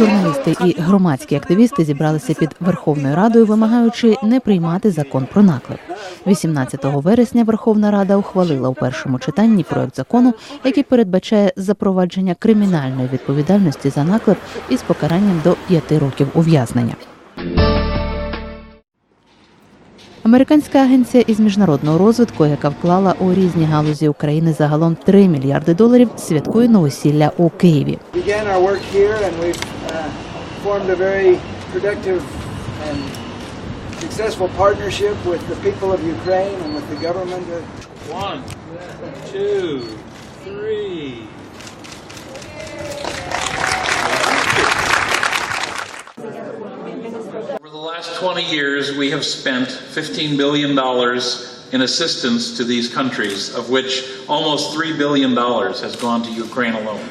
Журналісти і громадські активісти зібралися під Верховною Радою, вимагаючи не приймати закон про наклеп. 18 вересня Верховна Рада ухвалила у першому читанні проект закону, який передбачає запровадження кримінальної відповідальності за наклеп із покаранням до 5 років ув'язнення. Американська агенція із міжнародного розвитку, яка вклала у різні галузі України загалом 3 мільярди доларів, святкує новосілля у Києві. Formed a very productive and successful partnership with the people of Ukraine and with the government. of- One, two, three. Over the last 20 years, we have spent $15 billion in assistance to these countries, of which almost $3 billion has gone to Ukraine alone.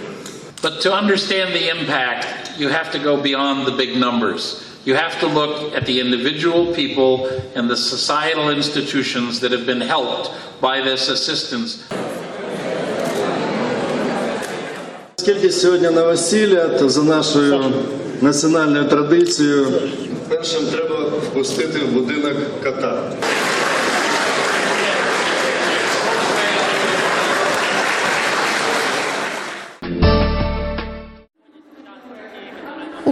But to understand the impact, you have to go beyond the big numbers. You have to look at the individual people and the societal institutions that have been helped by this assistance. Оскільки сьогодні новосілля, то за нашою національною традицією першим треба впустити в будинок кота.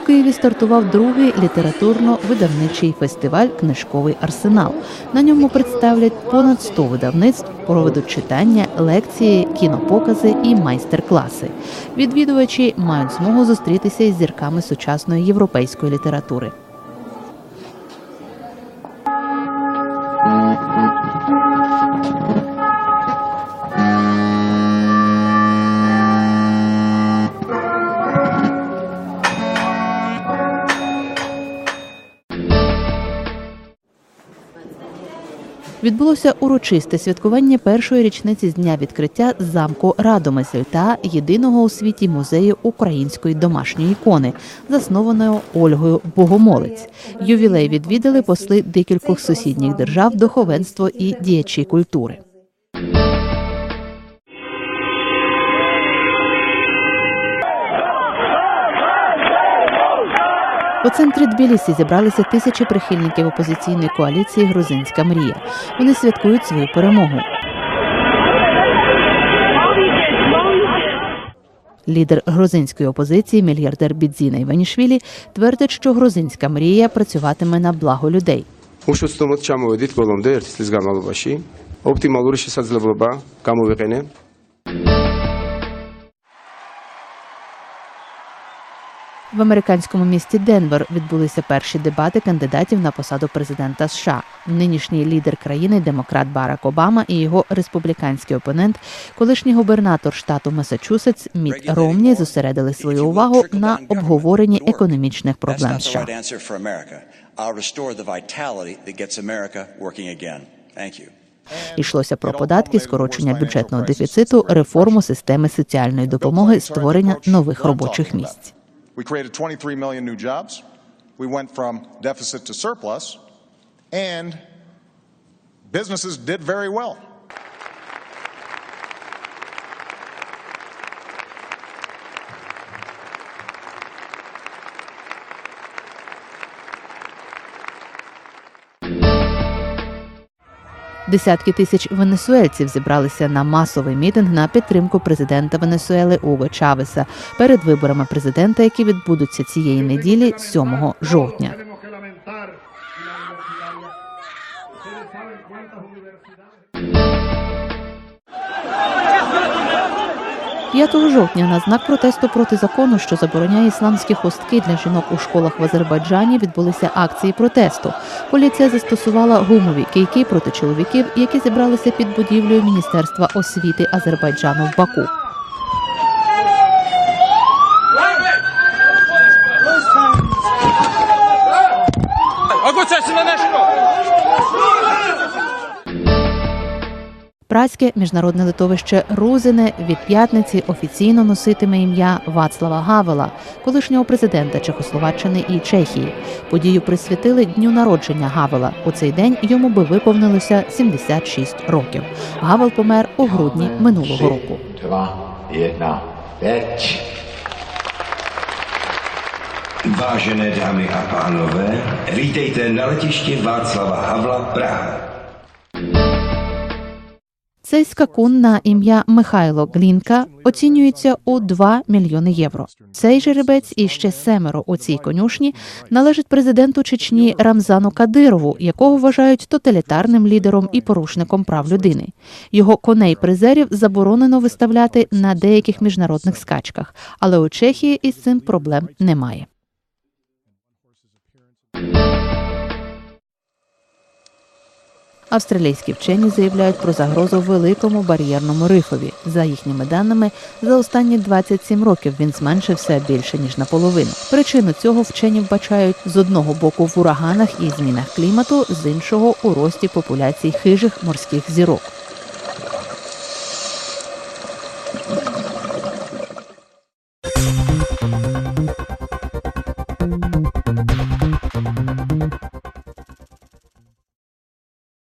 Києві стартував другий літературно-видавничий фестиваль Книжковий арсенал. На ньому представлять понад 100 видавництв, проведуть читання, лекції, кінопокази і майстер-класи. Відвідувачі мають змогу зустрітися із зірками сучасної європейської літератури. Відбулося урочисте святкування першої річниці з дня відкриття замку Радомисель та єдиного у світі музею української домашньої ікони, заснованого Ольгою Богомолець. Ювілей відвідали посли декількох сусідніх держав, духовенство і діячі культури. У центрі Тбілісі зібралися тисячі прихильників опозиційної коаліції Грузинська мрія. Вони святкують свою перемогу. Лідер грузинської опозиції, мільярдер Бідзіна Іванішвілі, твердить, що грузинська мрія працюватиме на благо людей. უშუცდომოდ ჩამოვედით ბოლომდე ერთი წლის განმავლობაში. ოპტიმალური შესაძლებლობა გამოვიყენე В американському місті Денвер відбулися перші дебати кандидатів на посаду президента США. Нинішній лідер країни, демократ Барак Обама і його республіканський опонент, колишній губернатор штату Масачусетс Міт Ромні зосередили свою увагу на обговоренні економічних проблем США. Thank you. Йшлося про податки, скорочення бюджетного дефіциту, реформу системи соціальної допомоги, створення нових робочих місць. We created 23 million new jobs. We went from deficit to surplus, and businesses did very well. Десятки тисяч венесуельців зібралися на масовий мітинг на підтримку президента Венесуели Уго Чавеса перед виборами президента, які відбудуться цієї неділі, 7 жовтня. 5 жовтня на знак протесту проти закону, що забороняє ісламські хустки для жінок у школах в Азербайджані, відбулися акції протесту. Поліція застосувала гумові кийки проти чоловіків, які зібралися під будівлею Міністерства освіти Азербайджану в Баку. Праське міжнародне литовище Рузине від п'ятниці офіційно носитиме ім'я Вацлава Гавела, колишнього президента Чехословаччини і Чехії. Подію присвятили дню народження Гавела. У цей день йому би виповнилося 76 років. Гавел помер у грудні минулого року. Vážené dámy a pánové, vítejte na letišti Václava Havla Praha. Цей скакун на ім'я Михайло Глінка оцінюється у 2 мільйони євро. Цей жеребець і ще семеро у цій конюшні належить президенту Чечні Рамзану Кадирову, якого вважають тоталітарним лідером і порушником прав людини. Його коней призерів заборонено виставляти на деяких міжнародних скачках, але у Чехії із цим проблем немає. Австралійські вчені заявляють про загрозу великому бар'єрному рифові. За їхніми даними, за останні 27 років він зменшився більше ніж наполовину. Причину цього вчені вбачають з одного боку в ураганах і змінах клімату, з іншого у рості популяцій хижих морських зірок.